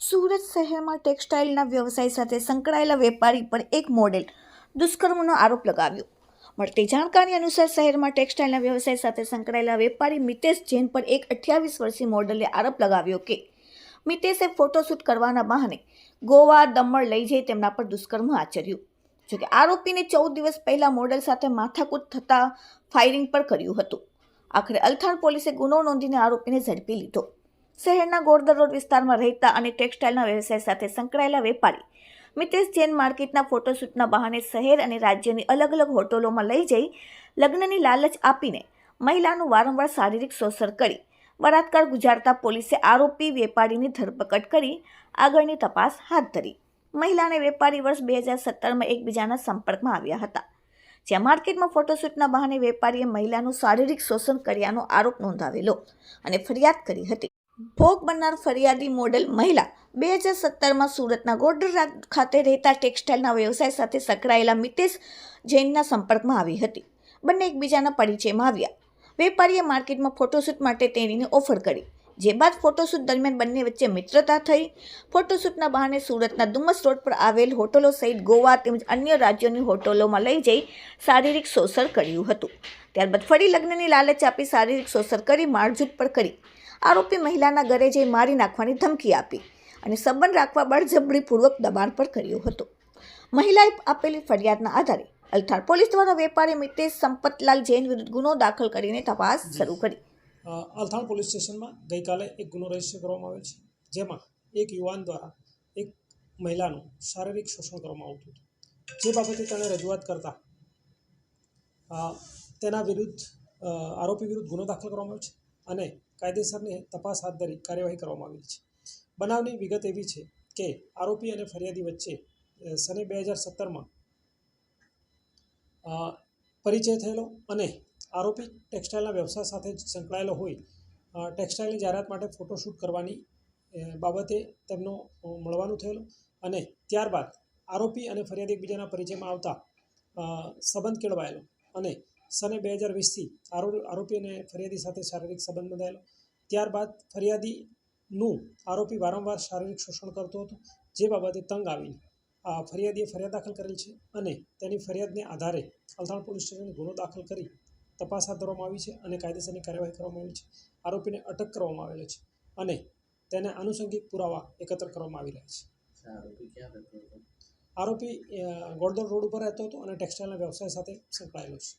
સુરત શહેરમાં ટેક્સટાઇલના વ્યવસાય સાથે સંકળાયેલા વેપારી પર એક મોડેલ દુષ્કર્મનો આરોપ લગાવ્યો. મળતી જાણકારી અનુસાર શહેરમાં ટેક્સટાઇલના વ્યવસાય સાથે સંકળાયેલા વેપારી મિતેશ જૈન પર એક અઠ્યાવીસ વર્ષીય મોડલે આરોપ લગાવ્યો કે, મિતેશે ફોટોશૂટ કરવાના બહાને ગોવા, દમણ લઈ જઈ તેમના પર દુષ્કર્મ આચર્યું. જોકે આરોપીને ચૌદ દિવસ પહેલા મોડેલ સાથે માથાકૂટ થતા ફાયરિંગ પર કર્યું હતું. આખરે અલથાણ પોલીસે ગુનો નોંધીને આરોપીને ઝડપી લીધો. શહેરના ગોરદર રોડ વિસ્તારમાં રહેતા અને ટેક્સટાઇલના વ્યવસાય સાથે સંકળાયેલા વેપારી મિતેશ જૈન માર્કેટના ફોટોશૂટના બહાને શહેર અને રાજ્યની અલગ અલગ હોટલોમાં લઈ જઈ લગ્નની લાલચ આપીને મહિલાનું વારંવાર શારીરિક શોષણ કરી બળાત્કાર ગુજારતા પોલીસે આરોપી વેપારીની ધરપકડ કરી આગળની તપાસ હાથ ધરી. મહિલાને વેપારી વર્ષ બે હજાર સત્તરમાં એકબીજાના સંપર્કમાં આવ્યા હતા. જ્યાં માર્કેટમાં ફોટોશૂટના બહાને વેપારીએ મહિલાનું શારીરિક શોષણ કર્યાનો આરોપ નોંધાવેલો અને ફરિયાદ કરી હતી. ભોગ બનનાર ફરિયાદી મોડેલ મહિલા બે હજાર સત્તરમાં સુરતના ગોડરા ખાતે રહેતા ટેક્સટાઇલના વ્યવસાય સાથે સંકળાયેલા મિતેશ જૈનના સંપર્કમાં આવી હતી. બંને એકબીજાના પરિચયમાં આવ્યા. વેપારીએ માર્કેટમાં ફોટોશૂટ માટે તેણીને ઓફર કરી. જે બાદ ફોટોશૂટ દરમિયાન બંને વચ્ચે મિત્રતા થઈ. ફોટોશૂટના બહાને સુરતના ડુમસ રોડ પર આવેલ હોટલો સહિત ગોવા તેમજ અન્ય રાજ્યોની હોટલોમાં લઈ જઈ શારીરિક શોષણ કર્યું હતું. ત્યારબાદ ફરી લગ્નની લાલચ આપી શારીરિક શોષણ કરી મારઝૂટ પર કરી. આરોપી મહિલાના ઘરે જઈ મારી નાખવાની ધમકી આપી અને સંબંધ રાખવા બળજબરીપૂર્વક દબાણ પર કર્યું હતું. મહિલાએ આપેલી ફરિયાદના આધારે અલથાર પોલીસ દ્વારા વેપારી મિતેશ સંપતલાલ જૈન વિરુદ્ધ ગુનો દાખલ કરીને તપાસ શરૂ કરી. અલથાણ પોલીસ સ્ટેશનમાં ગઈકાલે એક ગુનો રજિસ્ટર કરવામાં આવેલ છે, જેમાં એક યુવાન દ્વારા એક મહિલાનું શારીરિક શોષણ કરવામાં આવતું હતું. જે બાબતે તેણે રજૂઆત કરતાં તેના વિરુદ્ધ આરોપી વિરુદ્ધ ગુનો દાખલ કરવામાં આવ્યો છે અને કાયદેસરની તપાસ હાથ ધરી કાર્યવાહી કરવામાં આવેલી છે. બનાવની વિગત એવી છે કે આરોપી અને ફરિયાદી વચ્ચે સને બે હજાર સત્તરમાં પરિચય થયેલો અને આરોપી ટેક્સટાઇલના વ્યવસાય સાથે સંકળાયેલો હોય ટેક્સટાઇલની જાહેરાત માટે ફોટોશૂટ કરવાની બાબતે તેમનો મળવાનું થયેલું અને ત્યારબાદ આરોપી અને ફરિયાદી એકબીજાના પરિચયમાં આવતા સંબંધ કેળવાયેલો અને સને બે હજાર વીસથી આરોપી અને ફરિયાદી સાથે શારીરિક સંબંધ બંધાયેલો. ત્યારબાદ ફરિયાદીનું આરોપી વારંવાર શારીરિક શોષણ કરતો હતો, જે બાબતે તંગ આવીને ફરિયાદીએ ફરિયાદ દાખલ કરેલ છે અને તેની ફરિયાદને આધારે અલથાણ પોલીસ સ્ટેશને ગુનો દાખલ કરી તપાસ હાથ ધરવામાં આવી છે અને કાયદેસરની કાર્યવાહી કરવામાં આવી છે. આરોપીને અટક કરવામાં આવેલો છે અને તેને આનુષંગિક પુરાવા એકત્ર કરવામાં આવી રહ્યા છે. આરોપી ગોળદોડ રોડ ઉપર રહેતો હતો અને ટેક્સટાઇલના વ્યવસાય સાથે સંકળાયેલો છે.